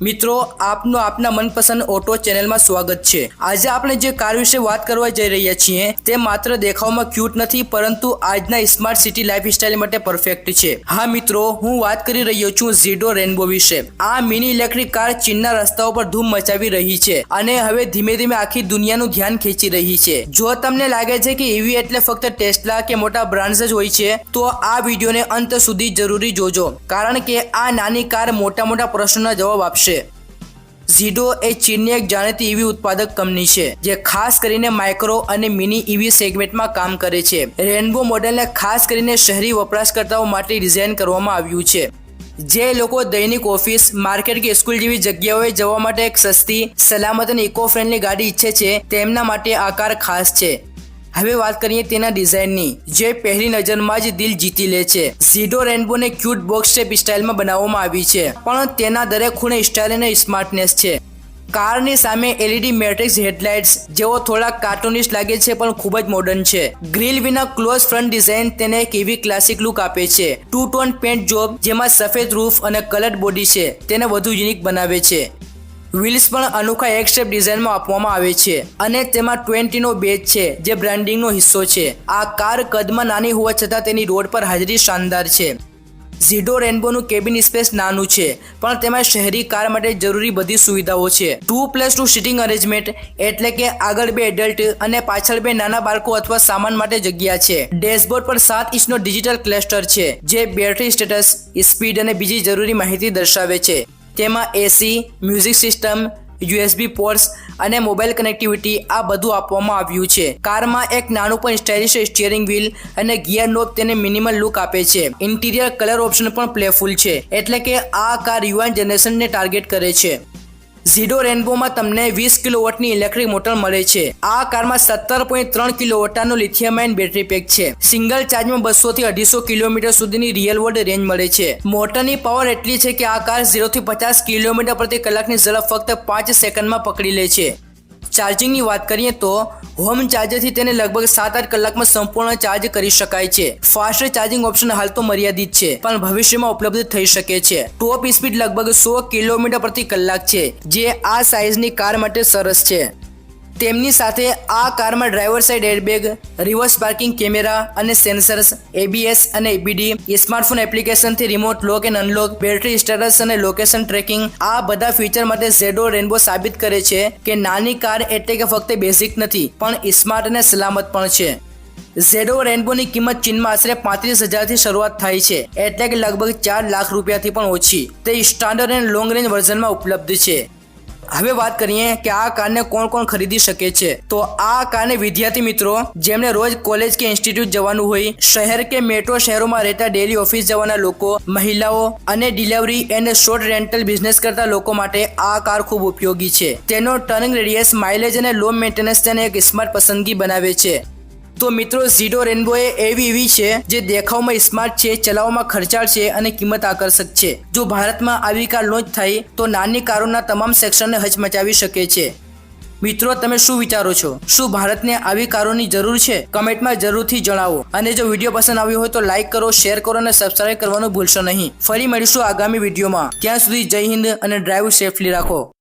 મિત્રો, આપનું આપના મનપસંદ ઓટો ચેનલમાં સ્વાગત છે. આજે આપણે જે કાર વિશે વાત કરવા જઈ રહ્યા છીએ, તે માત્ર દેખાવમાં ક્યુટ નથી, પરંતુ આજના સ્માર્ટ સિટી લાઈફસ્ટાઈલ માટે પરફેક્ટ છે. હા, મિત્રો, હું વાત કરી રહ્યો છું ઝીડો રેનબો વિશે. આ મિની ઇલેક્ટ્રિક કાર ચીનના રસ્તાઓ પર ધૂમ મચાવી રહી છે અને હવે ધીમે ધીમે આખી દુનિયાનું ધ્યાન ખેંચી રહી છે. જો તમને લાગે છે કે ઈવી એટલે ફક્ત ટેસ્લા કે મોટા બ્રાન્ડ્સ જ હોય છે, તો આ વિડીયોને અંત સુધી જરૂરી જોજો. કારણ કે આ નાની કાર મોટા મોટા પ્રશ્નોના જવાબ આપશે. ઝીડો એ ચીનની એક જાણીતી ઈવી ઉત્પાદક કંપની છે, જે ખાસ કરીને માઇક્રો અને મિની ઈવી સેગમેન્ટમાં કામ કરે છે. રેનબો મોડેલને ખાસ કરીને શહેરી વપરાશકર્તાઓ માટે ડિઝાઇન કરવામાં આવ્યું છે. જે લોકો દૈનિક ઓફિસ માર્કેટ કે સ્કૂલ જેવી જગ્યાઓએ જવા માટે એક સસ્તી, સલામત અને ઇકો ફ્રેન્ડલી ગાડી ઈચ્છે છે, તેમના માટે આ કાર ખાસ છે. હવે વાત કરીએ તેના ડિઝાઇનની જે પહેલી નજરમાં જ દિલ જીતી લે છે. ઝીડો રેનબોને ક્યુટ બોક્સ શેપ સ્ટાઇલમાં બનાવવામાં આવી છે. પણ તેના દરેક ખૂણે સ્ટાઇલ અને સ્માર્ટનેસ છે. કારની સામે એલઈડી મેટ્રિક્સ હેડલાઇટ્સ જેવો થોડા કાર્ટુનિસ્ટ લાગે છે પણ ખૂબ જ મોડર્ન છે. ગ્રીલ વિના ક્લોઝ ફ્રન્ટ ડિઝાઇન તેને એક એવી ક્લાસિક લુક આપે છે. ટુ ટોન પેન્ટ જોબ જેમાં સફેદ રૂફ અને કલર્ડ બોડી છે. તેને વધુ યુનિક બનાવે છે. વ્હીલ્સ પણ અનોખા એક સ્ટેપ ડિઝાઇનમાં આપવામાં આવે છે અને તેમાં ટ્વેન્ટીનો બેજ છે, જે બ્રાન્ડિંગનો હિસ્સો છે. આ કાર કદમાં નાની હોવા છતાં તેની રોડ પર હાજરી શાનદાર છે. ઝીડો રેનબોનું કેબિન સ્પેસ નાનું છે, પણ તેમાં શહેરી કાર માટે જરૂરી બધી સુવિધાઓ છે. Two plus two sitting arrangement એટલે કે આગળ બે એડલ્ટ અને પાછળ બે નાના બાળકો અથવા સામાન માટે જગ્યા છે. ડેશબોર્ડ પર સાત ઇંચનો ડિજિટલ ક્લસ્ટર છે, જે બેટરી સ્ટેટસ સ્પીડ અને બીજી જરૂરી માહિતી દર્શાવે છે. તેમાં AC music system USB ports અને મોબાઈલ કનેક્ટિવિટી આ બધું આપવામાં આવ્યું છે. કારમાં એક નાનું પણ સ્ટાઇલિશ સ્ટિયરિંગ વ્હીલ અને ગિયર નોબ તેને મિનિમલ લુક આપે છે. ઇન્ટિરિયર કલર ઓપ્શન પણ પ્લેફુલ છે. એટલે કે આ કાર યુવાન જનરેશનને ટાર્ગેટ કરે છે. ઝીડો રેનબોમાં તમને વીસ કિલોવોટની ઇલેક્ટ્રિક મોટર મળે છે. આ કારમાં સત્તર પોઈન્ટ ત્રણ કિલોવોટનો લિથિયમ આયન બેટરી પેક છે. સિંગલ ચાર્જમાં બસો થી અઢીસો કિલોમીટર સુધીની રિયલ વર્લ્ડ રેન્જ મળે છે. મોટરની પાવર એટલી છે કે આ કાર ઝીરો થી પચાસ કિલોમીટર પ્રતિ કલાકની ઝડપ ફક્ત પાંચ સેકન્ડમાં પકડી લે છે. ચાર્જિંગની વાત કરીએ તો હોમ ચાર્જરથી તેને લગભગ સાત આઠ કલાકમાં સંપૂર્ણ ચાર્જ કરી શકાય છે. ફાસ્ટ ચાર્જિંગ ઓપ્શન હાલ તો મર્યાદિત છે, પણ ભવિષ્યમાં ઉપલબ્ધ થઈ શકે છે. ટોપ સ્પીડ લગભગ સો કિલોમીટર પ્રતિ કલાક છે, જે આ સાઇઝની કાર માટે સરસ છે. તેમની સાથે આ કારમાં driver side airbag, reverse parking camera અને સેન્સર્સ એબીએસ અને EBD smartphone એપ્લિકેશનથી remote lock and unlock, battery status અને લોકેશન ટ્રેકિંગ, આ બધા ફીચર માટે ઝેડો રેનબો સાબિત કરે છે કે નાની કાર એટલે કે ફક્ત બેઝિક નથી, પણ સ્માર્ટ અને સલામત પણ છે. ઝેડો રેનબોની કિંમત ચીનમાં આશરે પાંત્રીસ હજારથી શરૂઆત થાય છે, એટલે કે લગભગ ચાર લાખ રૂપિયાથી પણ ઓછી, તે સ્ટાન્ડર્ડ એન્ડ લોંગ રેન્જ વર્ઝનમાં ઉપલબ્ધ છે. હવે વાત કરીએ કે આ કારને કોણ કોણ ખરીદી શકે છે. તો આ કારને વિદ્યાર્થી મિત્રો, જેમને રોજ કોલેજ કે ઇન્સ્ટિટ્યૂટ જવાનું હોય, શહેર કે મેટ્રો શહેરોમાં રહેતા ડેલી ઓફિસ જવાના લોકો, મહિલાઓ અને delivery and short rental business કરતા લોકો માટે આ કાર ખૂબ ઉપયોગી છે. તેનો ટર્નિંગ રેડિયસ માઇલેજ અને લો મેન્ટેનન્સ તેને એક સ્માર્ટ પસંદગી બનાવે છે. તો મિત્રો ઝીડો રેનબો એ એવી એવી છે જે દેખાવમાં સ્માર્ટ છે, ચલાવવામાં ખર્ચાળ છે અને કિંમત આકર્ષક છે. જો ભારતમાં આવી કાર લોન્ચ થાય તો નાની કારોના તમામ સેક્શનને હચમચાવી શકે છે. મિત્રો, તમે શું વિચારો છો? શું ભારતને આવી કારોની જરૂર છે? કમેન્ટમાં જરૂરથી જણાવો. અને જો વીડિયો પસંદ આવ્યો હોય તો લાઇક કરો શેર કરો અને સબસ્ક્રાઇબ કરવાનું ભૂલશો નહીં. ફરી મળીશું આગામી વિડીયોમાં. ત્યાં સુધી જય હિન્દ અને ડ્રાઈવ સેફલી રાખો.